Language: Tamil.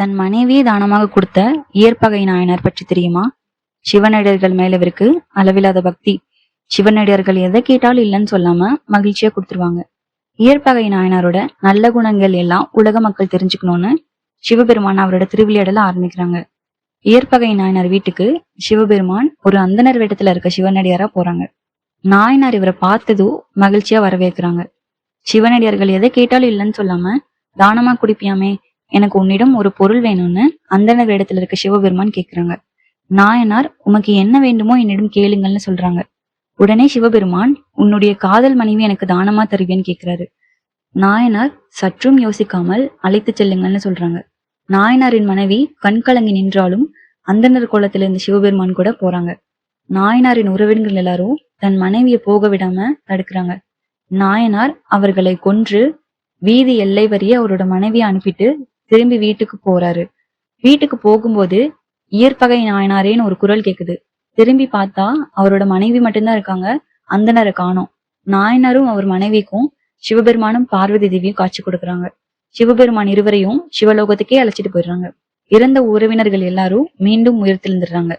தன் மனைவியை தானமாக கொடுத்த இயற்பகை நாயனார் பற்றி தெரியுமா? சிவனடியர்கள் மேல இவருக்கு அளவில்லாத பக்தி. சிவனடியர்கள் எதை கேட்டாலும் இல்லைன்னு சொல்லாம மகிழ்ச்சியா கொடுத்துருவாங்க. இயற்பகை நாயனாரோட நல்ல குணங்கள் எல்லாம் உலக மக்கள் தெரிஞ்சுக்கணும்னு சிவபெருமான் அவரோட திருவிளையாடல ஆரம்பிக்கிறாங்க. இயற்பகை நாயனார் வீட்டுக்கு சிவபெருமான் ஒரு அந்தனர் வேடத்துல இருக்க சிவனடியாரா போறாங்க. நாயனார் இவரை பார்த்ததும் மகிழ்ச்சியா வரவேற்கிறாங்க. சிவனடியார்கள் எதை கேட்டாலும் இல்லைன்னு சொல்லாம தானமா குடிப்பியாமே எனக்கு உன்னிடம் ஒரு பொருள் வேணும்னு அந்தன வேடத்துல இருக்க சிவபெருமான் கேக்குறாங்க. நாயனார் உமக்கு என்ன வேண்டுமோ என்னிடம் கேளுங்கள்னு சொல்றாங்க. உடனே சிவபெருமான் உன்னுடைய காதல் மனைவி எனக்கு தானமா தருவேன்னு கேக்குறாரு. நாயனார் சற்றும் யோசிக்காமல் அழைத்து செல்லுங்கள்னு சொல்றாங்க. நாயனாரின் மனைவி கண்கலங்கி நின்றாலும் அந்தனர் கோலத்துல இருந்த சிவபெருமான் கூட போறாங்க. நாயனாரின் உறவினர்கள் எல்லாரும் தன் மனைவியை போக விடாம தடுக்கிறாங்க. நாயனார் அவர்களை கொன்று வீதி எல்லை வரைய அவரோட மனைவியை அனுப்பிட்டு திரும்பி வீட்டுக்கு போறாரு. வீட்டுக்கு போகும்போது இயற்பகை நாயனாரேன்னு ஒரு குரல் கேக்குது. திரும்பி பார்த்தா அவரோட மனைவி மட்டும்தான் இருக்காங்க. அந்தனரை காணோம். நாயனாரும் அவர் மனைவிக்கும் சிவபெருமானும் பார்வதி தேவியும் காட்சி கொடுக்குறாங்க. சிவபெருமான் இருவரையும் சிவலோகத்துக்கே அழைச்சிட்டு போயிடுறாங்க. இறந்த உறவினர்கள் எல்லாரும் மீண்டும் உயிர்த்தெழுந்துடுறாங்க